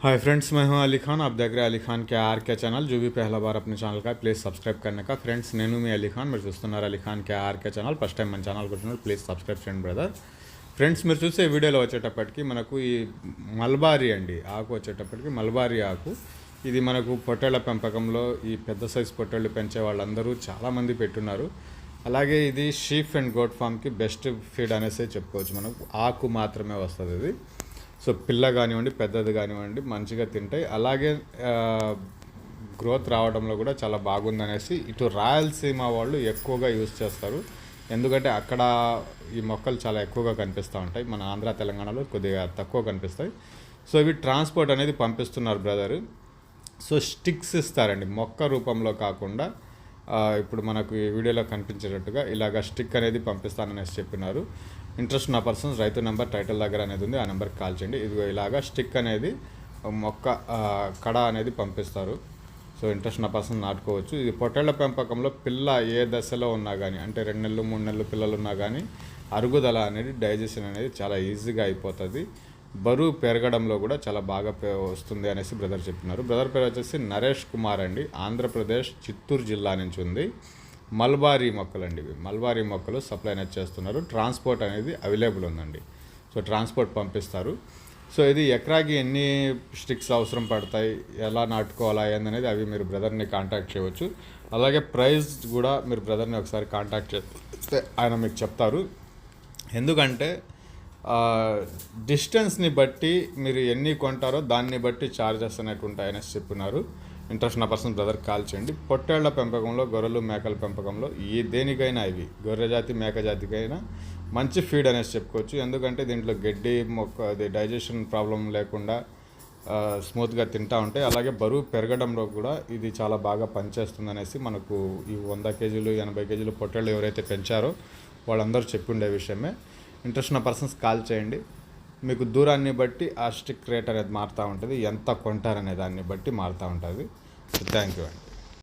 Hi friends मैं हूं अली खान। आप देख रहे हैं అలీ ఖాన్ के आर के चैनल। जो भी पहला बार अपने चैनल का प्लीज़ सब्सक्राइब करने का। ఫ్రెండ్స్ నేను మీ అలీ ఖాన్ మీరు చూస్తున్నారు Ali Khan K R K channel first time మన ఛానల్కి వచ్చినప్పుడు ప్లీజ్ సబ్స్క్రైబ్ చేయండి బ్రదర్ ఫ్రెండ్స్ మీరు చూసే వీడియోలో వచ్చేటప్పటికి మనకు ఈ మల్బారీ అండి ఆకు వచ్చేటప్పటికి మల్బారీ ఆకు ఇది మనకు పొట్టేళ్ళ పెంపకంలో ఈ పెద్ద సైజు పొట్టేళ్ళు పెంచే వాళ్ళందరూ చాలామంది పెట్టున్నారు అలాగే ఇది షీఫ్ అండ్ గోట్ ఫామ్కి బెస్ట్ ఫీడ్ అనేసి చెప్పుకోవచ్చు మనకు ఆకు మాత్రమే వస్తుంది ఇది సో పిల్ల కానివ్వండి పెద్దది కానివ్వండి మంచిగా తింటాయి. అలాగే గ్రోత్ రావడంలో కూడా చాలా బాగుందనేసి ఇటు రాయలసీమ వాళ్ళు ఎక్కువగా యూజ్ చేస్తారు. ఎందుకంటే అక్కడ ఈ మొక్కలు చాలా ఎక్కువగా కనిపిస్తూ ఉంటాయి. మన ఆంధ్ర తెలంగాణలో కొద్దిగా తక్కువ కనిపిస్తాయి. సో ఇవి ట్రాన్స్పోర్ట్ అనేది పంపిస్తున్నారు బ్రదర్. సో స్టిక్స్ ఇస్తారండి. మొక్క రూపంలో కాకుండా ఇప్పుడు మనకు ఈ వీడియోలో కనిపించేటట్టుగా ఇలాగ స్టిక్ అనేది పంపిస్తాననేసి చెప్పినారు. ఇంట్రెస్ట్ ఉన్న పర్సన్స్ రైతు నెంబర్ టైటిల్ దగ్గర అనేది ఉంది ఆ నెంబర్కి కాల్ చేయండి. ఇదిగో ఇలాగా స్టిక్ అనేది మొక్క కడ అనేది పంపిస్తారు. సో ఇంట్రెస్ట్ ఉన్న పర్సన్ నాటుకోవచ్చు. ఇది పొట్టేళ్ళ పెంపకంలో పిల్ల ఏ దశలో ఉన్నా కానీ అంటే రెండు నెలలు మూడు నెలలు పిల్లలు ఉన్నా కానీ అరుగుదల అనేది డైజెషన్ అనేది చాలా ఈజీగా అయిపోతుంది. బరువు పెరగడంలో కూడా చాలా బాగా వస్తుంది అనేసి బ్రదర్ చెప్పినారు. బ్రదర్ పేరు వచ్చేసి నరేష్ కుమార్ అండి. ఆంధ్రప్రదేశ్ చిత్తూరు జిల్లా నుంచి ఉంది. మల్బారీ మొక్కలు అండి ఇవి. మల్బారీ మొక్కలు సప్లై అనేది చేస్తున్నారు. ట్రాన్స్పోర్ట్ అనేది అవైలబుల్ ఉందండి. సో ట్రాన్స్పోర్ట్ పంపిస్తారు. సో ఇది ఎకరాకి ఎన్ని స్టిక్స్ అవసరం పడతాయి? ఎలా నాటుకోవాలా ఏందనేది అవి మీరు బ్రదర్ని కాంటాక్ట్ చేయవచ్చు. అలాగే ప్రైస్ కూడా మీరు బ్రదర్ని ఒకసారి కాంటాక్ట్ చేస్తే ఆయన మీకు చెప్తారు. ఎందుకంటే డిస్టెన్స్ని బట్టి మీరు ఎన్ని కొంటారో దాన్ని బట్టి ఛార్జెస్ అనేవి ఉంటాయని చెప్పినారు. ఇంట్రెస్ట్ ఉన్న పర్సన్ బ్రదర్ కాల్ చేయండి. పొట్టేళ్ళ పెంపకంలో గొర్రెలు మేకల పెంపకంలో ఏ దేనికైనా ఇవి. గొర్రె జాతి మేక జాతికైనా మంచి ఫీడ్ అనేసి చెప్పుకోవచ్చు. ఎందుకంటే దీంట్లో గడ్డి మొక్క అది డైజెషన్ ప్రాబ్లం లేకుండా స్మూత్గా తింటా ఉంటాయి. అలాగే బరువు పెరగడంలో కూడా ఇది చాలా బాగా పనిచేస్తుంది అనేసి మనకు ఈ వంద కేజీలు ఎనభై కేజీలు పొట్టేళ్ళు ఎవరైతే పెంచారో వాళ్ళందరూ చెప్పుండే విషయమే. ఇంట్రెస్ట్ ఉన్న పర్సన్స్ కాల్ చేయండి. మీకు దూరాన్ని బట్టి ఆ స్టిక్ రేట్ అనేది మారుతూ ఉంటుంది. ఎంత కొంటారనే దాన్ని బట్టి మారుతూ ఉంటుంది. థ్యాంక్ యూ అండి.